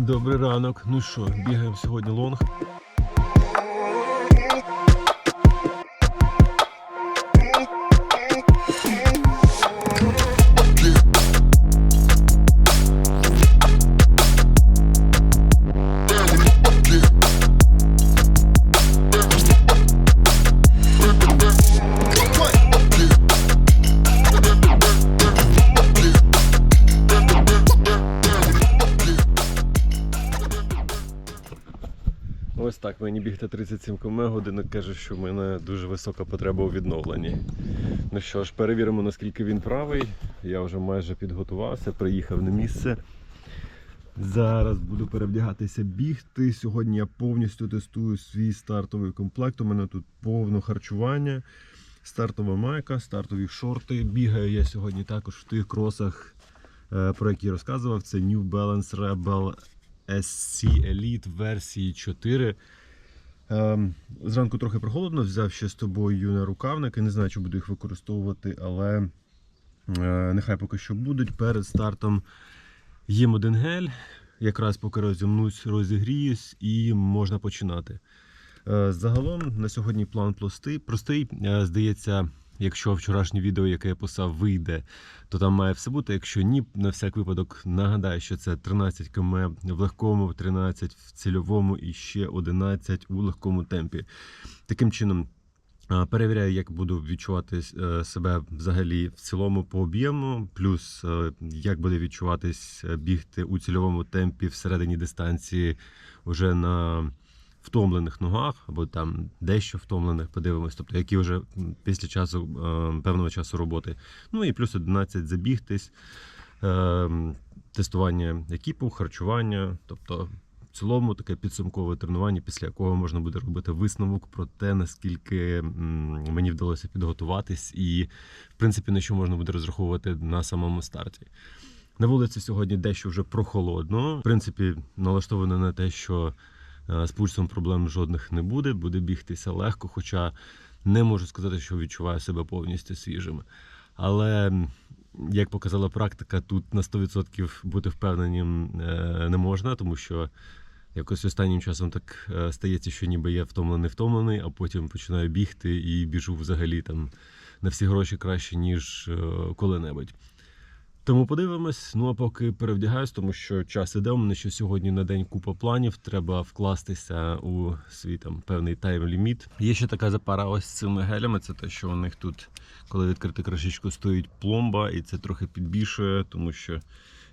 Добрий ранок. Ну що, бігаємо сьогодні лонг. Так, мені бігти 37 км годинник каже, що в мене дуже висока потреба у відновленні. Ну що ж, перевіримо, наскільки він правий. Я вже майже підготувався, приїхав на місце. Зараз буду перевдягатися бігти. Сьогодні я повністю тестую свій стартовий комплект. У мене тут повно харчування, стартова майка, стартові шорти. Бігаю я сьогодні також в тих кросах, е, про які розказував. Це New Balance Rebel SC Elite версії 4. Ем, зранку трохи прохолодно, взяв ще з тобою на рукавники. Не знаю, чи буду їх використовувати, але е, нехай поки що будуть. Перед стартом їм один гель. Якраз поки розімнусь, розігріюсь і можна починати. Е, загалом на сьогодні план простий. Е, здається, якщо вчорашнє відео, яке я писав, вийде, то там має все бути. Якщо ні, на всяк випадок нагадаю, що це 13 км в легкому, 13 в цільовому і ще 11 у легкому темпі. Таким чином. Перевіряю, як буду відчувати е, себе взагалі в цілому по об'єму, плюс е, як буде відчуватись е, бігти у цільовому темпі всередині дистанції вже на втомлених ногах, або там дещо втомлених, подивимось, тобто які вже після часу е, певного часу роботи. Ну і плюс 11 забігтись, е, тестування екіпу, харчування, тобто. В цілому таке підсумкове тренування, після якого можна буде робити висновок про те, наскільки мені вдалося підготуватись, і в принципі на що можна буде розраховувати на самому старті. На вулиці сьогодні дещо вже прохолодно. В принципі, налаштовано на те, що з пульсом проблем жодних не буде, буде бігтися легко, хоча не можу сказати, що відчуваю себе повністю свіжим. Але як показала практика, тут на 100% бути впевненим е, не можна, тому що якось останнім часом так е, стається, що ніби я втомлений, втомлений, а потім починаю бігти і біжу взагалі там на всі гроші краще, ніж е, коли-небудь. Тому подивимось. Ну а поки перевдягаюсь, тому що час іде. У мене ще сьогодні на день купа планів. Треба вкластися у свій там певний тайм-ліміт. Є ще така запара ось з цими гелями. Це те, що у них тут, коли відкрити кришечку, стоїть пломба, і це трохи підбільшує, тому що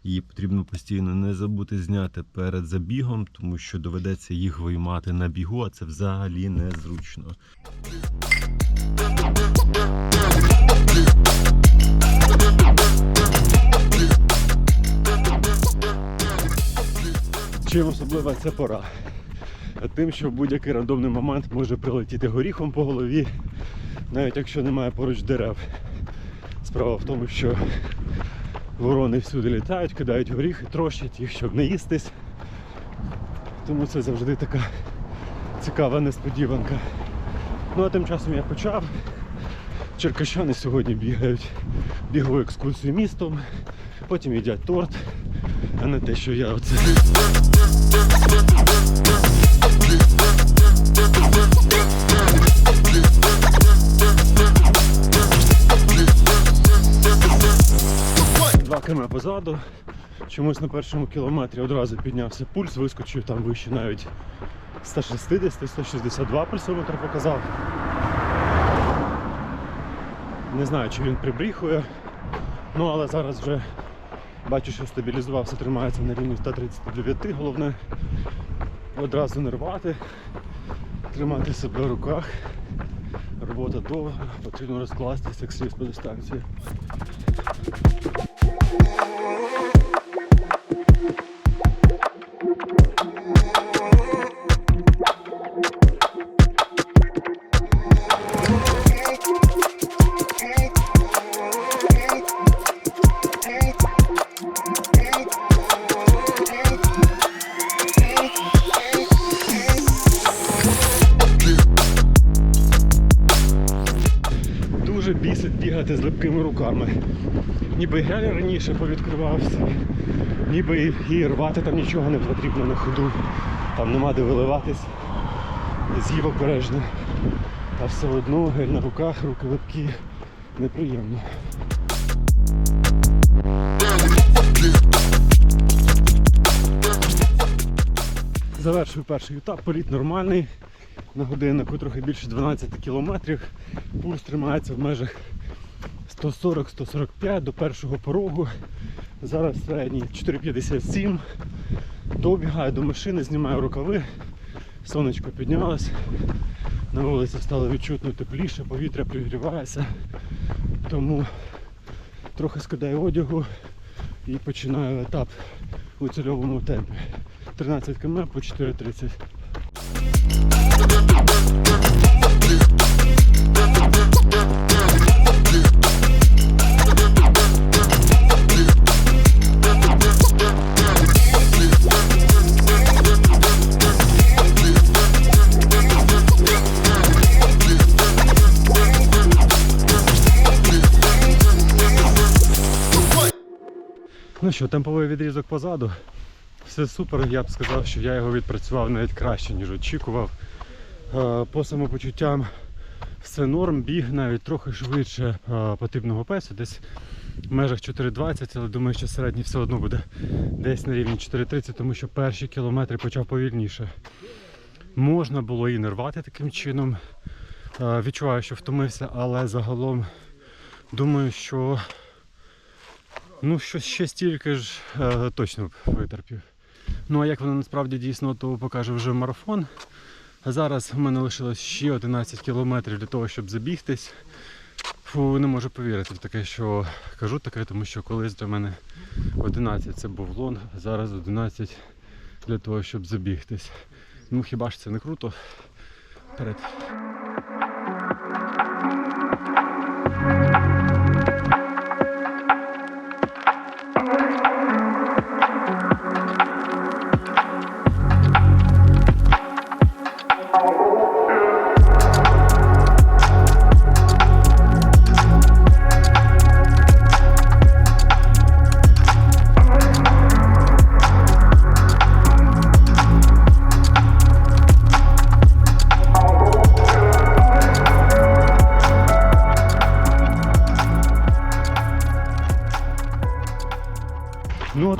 її потрібно постійно не забути зняти перед забігом, тому що доведеться їх виймати на бігу, а це взагалі незручно. Чим особлива ця пора? Тим, що в будь-який рандомний момент може прилетіти горіхом по голові, навіть якщо немає поруч дерев. Справа в тому, що ворони всюди літають, кидають горіхи, трощать їх, щоб не їстись. Тому це завжди така цікава несподіванка. Ну а тим часом я почав. Черкащани сьогодні бігають бігову екскурсію містом, потім їдять торт, а не те, що я оце. Два км позаду. Чомусь на першому кілометрі одразу піднявся пульс, вискочив там вище навіть 160-162 пульсометр показав. Не знаю, чи він прибріхує. Ну але зараз вже бачу, що стабілізувався, тримається на рівні 139. Головне одразу не рвати, тримати себе в руках. Робота довга, потрібно розкластися, як слід по дистанції. Дуже бігати з липкими руками. Ніби гель раніше повідкривався, ніби і- рвати там нічого не потрібно на ходу. Там нема де виливатись. З'їв обережно. А все одно гель на руках, руки липкі. Неприємно. Завершив перший етап, політ нормальний. На годиннику трохи більше 12 кілометрів. Пульс тримається в межах 140-145 до першого порогу. Зараз середній 4,57. Добігаю до машини, знімаю рукави. Сонечко піднялось. На вулиці стало відчутно тепліше, повітря пригрівається. Тому трохи скидаю одягу і починаю етап у цільовому темпі. 13 км по 4.30. Ну що, темповий відрізок позаду. Все супер, я б сказав, що я його відпрацював навіть краще, ніж очікував. Е, По самопочуттям все норм, біг навіть трохи швидше е, потрібного песу, десь в межах 4.20, але думаю, що середній все одно буде десь на рівні 4.30, тому що перші кілометри почав повільніше. Можна було і не рвати таким чином. Е, Відчуваю, що втомився, але загалом думаю, що Ну, що ще стільки ж точно б витерпів. Ну а як воно насправді дійсно, то покаже вже марафон. А зараз в мене лишилось ще 11 кілометрів для того, щоб забігтись. Фу, не можу повірити в таке, що кажу таке, тому що колись для мене 11 це був лонг, а зараз 11 для того, щоб забігтись. Ну хіба ж це не круто? Вперед.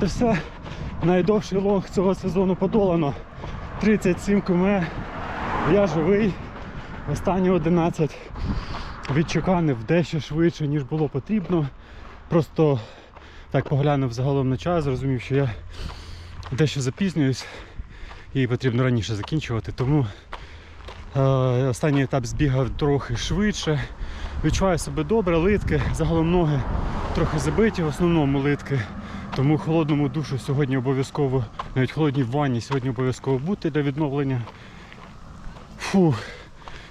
Все. Найдовший лонг цього сезону подолано. 37 км. Я живий. Останні 11 відчеканив дещо швидше, ніж було потрібно. Просто так поглянув загалом на час, зрозумів, що я дещо запізнююсь і потрібно раніше закінчувати. Тому е, останній етап збігав трохи швидше. Відчуваю себе добре, литки, загалом ноги трохи забиті, в основному литки. Тому холодному душу сьогодні обов'язково, навіть холодній ванні сьогодні обов'язково бути для відновлення. Фу,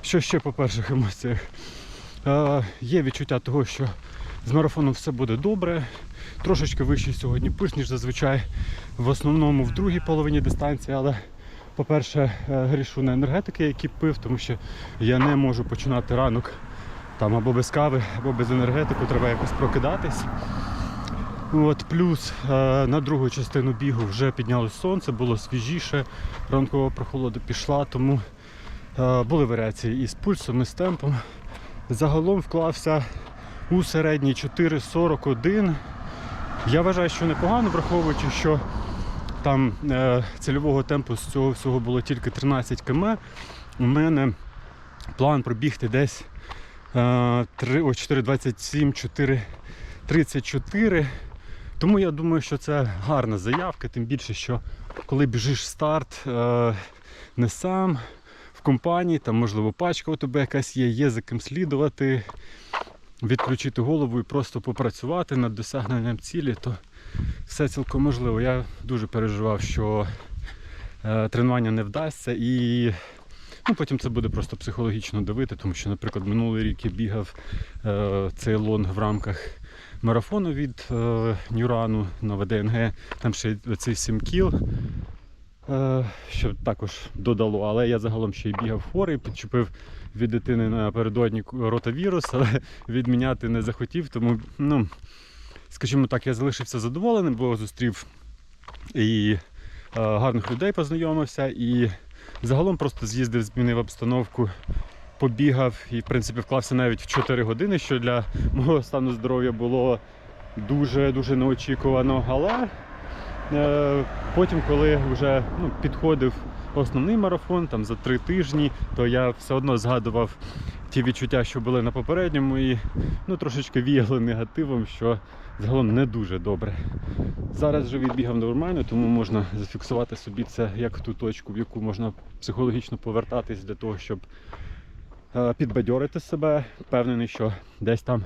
що ще по перших емоціях? Е, є відчуття того, що з марафоном все буде добре. Трошечки вищий сьогодні пульс, ніж зазвичай. В основному в другій половині дистанції, але, по-перше, е, грішу на енергетики, які пив, тому що я не можу починати ранок там або без кави, або без енергетику, треба якось прокидатись. От, плюс е, на другу частину бігу вже піднялось сонце, було свіжіше, ранкова прохолода пішла, тому е, були варіації і з пульсом, і з темпом. Загалом вклався у середній 4.41. Я вважаю, що непогано, враховуючи, що там е, цільового темпу з цього всього було тільки 13 км. У мене план пробігти десь е, 3, о, 4.27, 4.34. Тому я думаю, що це гарна заявка, тим більше, що коли біжиш старт е, не сам, в компанії, там, можливо, пачка у тебе якась є, є за ким слідувати, відключити голову і просто попрацювати над досягненням цілі, то все цілком можливо. Я дуже переживав, що е, тренування не вдасться і ну, потім це буде просто психологічно давити, тому що, наприклад, минулий рік я бігав е, цей лонг в рамках марафону від е, Нюрану на ВДНГ, там ще цей 7 кіл. е, що також додало. Але я загалом ще й бігав хворий, підчепив від дитини напередодні ротавірус, але відміняти не захотів. Тому, ну, скажімо так, я залишився задоволеним, бо зустрів і е, гарних людей познайомився, і загалом просто з'їздив, змінив обстановку, побігав і, в принципі, вклався навіть в 4 години, що для мого стану здоров'я було дуже-дуже неочікувано. Але е, потім, коли вже ну, підходив основний марафон там, за три тижні, то я все одно згадував ті відчуття, що були на попередньому, і ну, трошечки віяло негативом, що загалом не дуже добре. Зараз вже відбігав нормально, тому можна зафіксувати собі це як ту точку, в яку можна психологічно повертатись для того, щоб підбадьорити себе. Впевнений, що десь там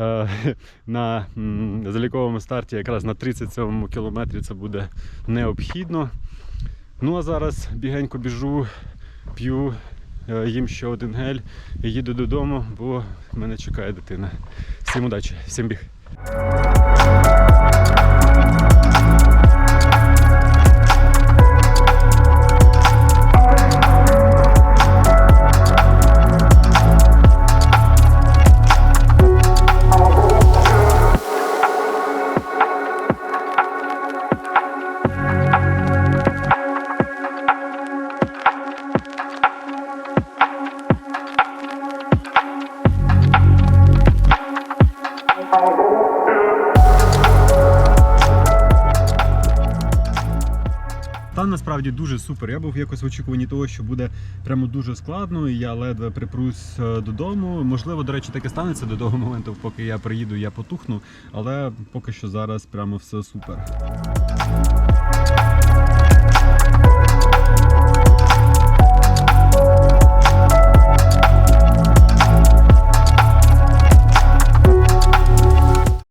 е, на заліковому старті, якраз на 37 кілометрі, це буде необхідно. Ну а зараз бігенько біжу, п'ю, е, їм ще один гель і їду додому, бо мене чекає дитина. Всім удачі, всім біг. Насправді дуже супер. Я був якось в очікуванні того, що буде прямо дуже складно, і я ледве припрусь е, додому. Можливо, до речі, таке станеться до того моменту, поки я приїду, я потухну, але поки що зараз прямо все супер.